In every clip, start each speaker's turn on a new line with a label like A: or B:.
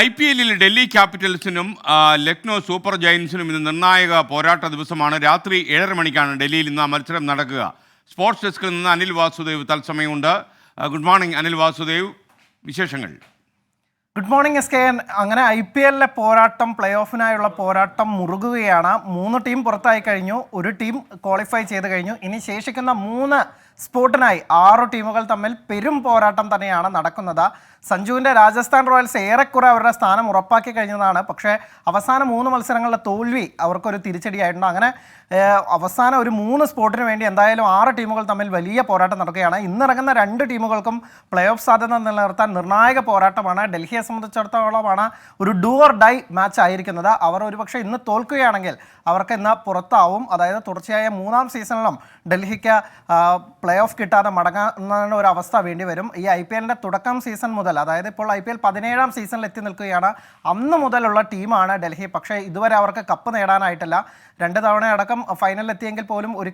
A: I P എല്ലിൽ ഡൽഹി ക്യാപിറ്റൽസിനും Lucknow super ജയൻസിനും ഇന്ന് നിർണായക പോരാട്ട ദിവസമാണ്. രാത്രി ഏഴര മണിക്കാണ് ഡൽഹിയിൽ ഇന്ന് മത്സരം നടക്കുക. സ്പോർട്സ് ഡെസ്കിൽ നിന്ന് Anil Vasudev തത്സമയമുണ്ട്. Good morning Anil Vasudev. വിശേഷങ്ങൾ?
B: ഗുഡ് മോർണിംഗ് എസ് കെ അങ്ങനെ ഐ പി എല്ലിലെ പോരാട്ടം പ്ലേ ഓഫിനായുള്ള പോരാട്ടം മുറുകുകയാണ്. മൂന്ന് ടീം പുറത്തായി കഴിഞ്ഞു. ഒരു ടീം ക്വാളിഫൈ ചെയ്ത് കഴിഞ്ഞു. ഇനി ശേഷിക്കുന്ന മൂന്ന് സ്പോട്ടിനായി ആറ് ടീമുകൾ തമ്മിൽ പെരും പോരാട്ടം തന്നെയാണ് നടക്കുന്നത്. സഞ്ജുവിന്റെ രാജസ്ഥാൻ റോയൽസ് ഏറെക്കുറെ അവരുടെ സ്ഥാനം ഉറപ്പാക്കി കഴിഞ്ഞതാണ്. പക്ഷേ അവസാന മൂന്ന് മത്സരങ്ങളുടെ തോൽവി അവർക്കൊരു തിരിച്ചടിയായിട്ടുണ്ട്. അങ്ങനെ അവസാന ഒരു മൂന്ന് സ്പോട്ടിന് വേണ്ടി എന്തായാലും ആറ് ടീമുകൾ തമ്മിൽ വലിയ പോരാട്ടം നടക്കുകയാണ്. ഇന്നിറങ്ങുന്ന രണ്ട് ടീമുകൾക്കും പ്ലേ ഓഫ് സാധ്യത നിലനിർത്താൻ നിർണായക പോരാട്ടമാണ്. ഡൽഹിയെ സംബന്ധിച്ചിടത്തോളമാണ് ഒരു ഡു ഓർ ഡൈ മാച്ച് ആയിരിക്കുന്നത്. അവർ ഒരുപക്ഷെ ഇന്ന് തോൽക്കുകയാണെങ്കിൽ അവർക്ക് ഇന്ന് പുറത്താവും. അതായത് തുടർച്ചയായ മൂന്നാം സീസണിലും ഡൽഹിക്ക് പ്ലേ ഓഫ് കിട്ടാതെ മടങ്ങുന്ന ഒരു അവസ്ഥ വേണ്ടി വരും ഈ ഐ പി എല്ലിന്റെ തുടക്കം സീസൺ മുതൽ അതായത് ഇപ്പോൾ ഐ പി എൽ പതിനേഴാം സീസണിൽ എത്തി നിൽക്കുകയാണ്. അന്ന് മുതലുള്ള ടീമാണ് ഡൽഹി. പക്ഷേ ഇതുവരെ അവർക്ക് കപ്പ് നേടാനായിട്ടില്ല. രണ്ട് തവണ അടക്കം ഫൈനലിൽ എത്തിയെങ്കിൽ പോലും ഒരു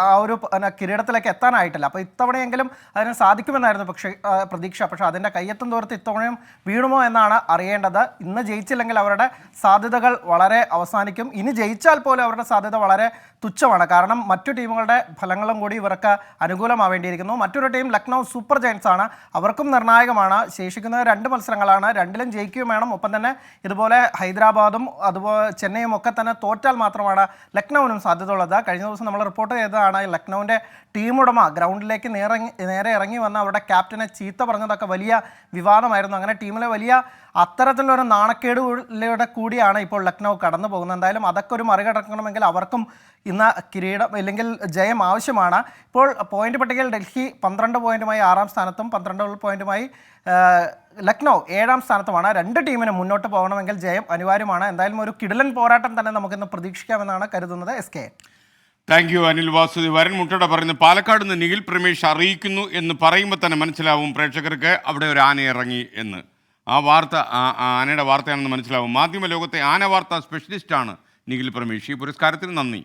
B: ആ ഒരു കിരീടത്തിലേക്ക് എത്താനായിട്ടില്ല. അപ്പോൾ ഇത്തവണയെങ്കിലും അതിന് സാധിക്കുമെന്നായിരുന്നു പക്ഷേ പ്രതീക്ഷ. പക്ഷേ അതിന്റെ കയ്യെത്തും ദൂരത്ത് ഇത്തവണയും വീണുമോ എന്നാണ് അറിയേണ്ടത്. ഇന്ന് ജയിച്ചില്ലെങ്കിൽ അവരുടെ സാധ്യതകൾ വളരെ അവസാനിക്കും. ഇനി ജയിച്ചാൽ പോലും അവരുടെ സാധ്യത വളരെ തുച്ഛമാണ്. കാരണം മറ്റു ടീമുകളുടെ ഫലങ്ങളും കൂടി ഇവർക്ക് അനുകൂലമാവേണ്ടിയിരിക്കുന്നു. മറ്റൊരു ടീം ലക്നൗ സൂപ്പർ ജയൻസ് ആണ് അവർക്കും നിർണായകമാണ്. ശേഷിക്കുന്ന രണ്ട് മത്സരങ്ങളാണ്. രണ്ടിലും ജയിക്കുകയും വേണം. ഒപ്പം തന്നെ ഇതുപോലെ ഹൈദരാബാദും അതുപോലെ ചെന്നൈയും ഒക്കെ തന്നെ തോറ്റാൽ മാത്രമാണ് ലക്നൌവിനും സാധ്യതയുള്ളത്. കഴിഞ്ഞ ദിവസം നമ്മൾ റിപ്പോർട്ട് ചെയ്തതാണ് ലക്നൌവിന്റെ ടീം ഉടമ ഗ്രൗണ്ടിലേക്ക് നേറങ്ങി നേരെ ഇറങ്ങി വന്ന അവരുടെ ക്യാപ്റ്റനെ ചീത്ത പറഞ്ഞതൊക്കെ വലിയ വിവാദമായിരുന്നു. അങ്ങനെ ടീമിലെ വലിയ അത്തരത്തിലൊരു നാണക്കേടിലൂടെ കൂടിയാണ് ഇപ്പോൾ ലക്നൗ കടന്നു പോകുന്നത്. എന്തായാലും അതൊക്കെ ഒരു മറികടക്കണമെങ്കിൽ അവർക്കും ഇന്ന് കിരീടം ഇല്ലെങ്കിൽ ജയം ആവശ്യമാണ്. ഇപ്പോൾ പോയിന്റ് പട്ടികയിൽ ഡൽഹി പന്ത്രണ്ട് പോയിന്റുമായി ആറാം സ്ഥാനത്തും പന്ത്രണ്ട് പോയിന്റുമായി ലക്നൗ ഏഴാം സ്ഥാനത്തുമാണ്. രണ്ട് ടീമിന് മുന്നോട്ട് പോകണമെങ്കിൽ ജയം അനിവാര്യമാണ്. എന്തായാലും ഒരു കിടലൻ പോരാട്ടം തന്നെ നമുക്കിന്ന് പ്രതീക്ഷിക്കാമെന്നാണ് കരുതുന്നത് S K.
A: Thank you Anil വാസുദി വരൻ മുട്ടട പറയുന്നത് പാലക്കാട് നിന്ന് നിഖിൽ പ്രമേഷ് അറിയിക്കുന്നു എന്ന് പറയുമ്പോൾ തന്നെ മനസ്സിലാവും പ്രേക്ഷകർക്ക് അവിടെ ഒരു ആന ഇറങ്ങി എന്ന്. ആ വാർത്ത ആനയുടെ വാർത്തയാണെന്ന് മനസ്സിലാവും. മാധ്യമ ലോകത്തെ ആന വാർത്ത സ്പെഷ്യലിസ്റ്റാണ് നിഖിൽ പ്രമേഷ്. ഈ പുരസ്കാരത്തിന് നന്ദി.